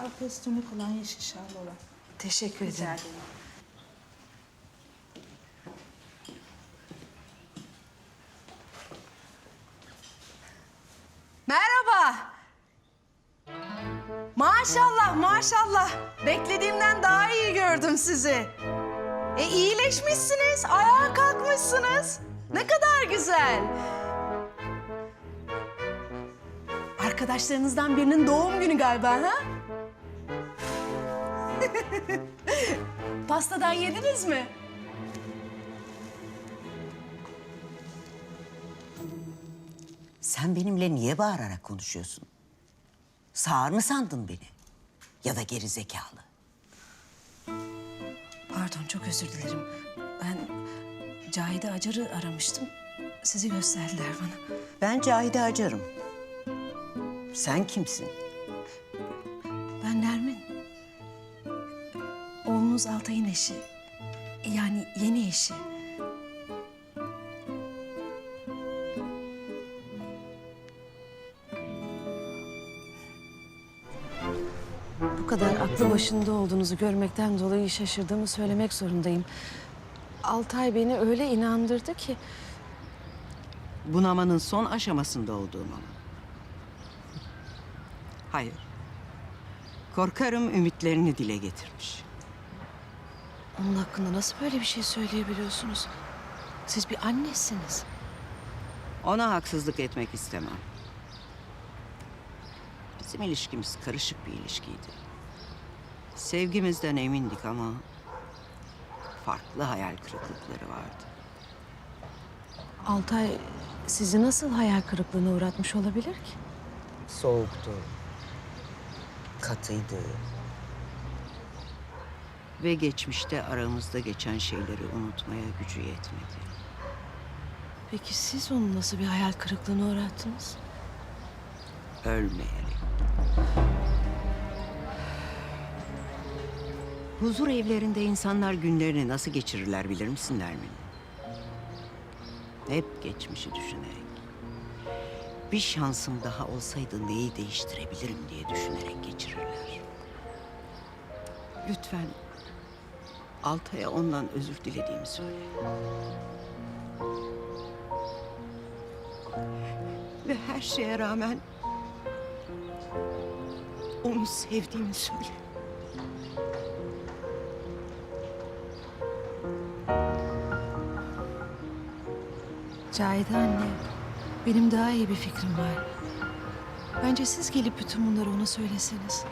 arka üstünü kolonya şişerli olan. Teşekkür Rica ederim. ederim. Merhaba. Maşallah maşallah. Beklediğimden daha iyi gördüm sizi. E iyileşmişsiniz, ayağa kalkmışsınız. Ne kadar güzel. Arkadaşlarınızdan birinin doğum günü galiba ha? Pastadan yediniz mi? Sen benimle niye bağırarak konuşuyorsun? Sağır mı sandın beni? Ya da geri zekalı? Pardon, çok özür dilerim. Ben Cahide Acar'ı aramıştım. Sizi gösterdiler bana. Ben Cahide Acar'ım. Sen kimsin? Ben Nermin. Oğlunuz Altay'ın eşi. Yani yeni eşi. Bu kadar aklı başında olduğunuzu görmekten dolayı şaşırdığımı söylemek zorundayım. Altay beni öyle inandırdı ki Bunamanın son aşamasında olduğumu mu? Hayır. Korkarım ümitlerini dile getirmiş. Onun hakkında nasıl böyle bir şey söyleyebiliyorsunuz? Siz bir annesiniz. Ona haksızlık etmek istemem. Bizim ilişkimiz karışık bir ilişkiydi. Sevgimizden emindik ama farklı hayal kırıklıkları vardı. Altay sizi nasıl hayal kırıklığına uğratmış olabilir ki? Soğuktu. Katıydı. Ve geçmişte aramızda geçen şeyleri unutmaya gücü yetmedi. Peki siz onu nasıl bir hayal kırıklığına uğrattınız? Ölmeyerek. Huzur evlerinde insanlar günlerini nasıl geçirirler bilir misin Nermin? Hep geçmişi düşünerek. Bir şansım daha olsaydı neyi değiştirebilirim diye düşünerek geçirirler. Lütfen Altay'a ondan özür dilediğimi söyle. Ve her şeye rağmen onu sevdiğimi söyle. Cahide anne, benim daha iyi bir fikrim var. Bence siz gelip bütün bunları ona söyleseniz.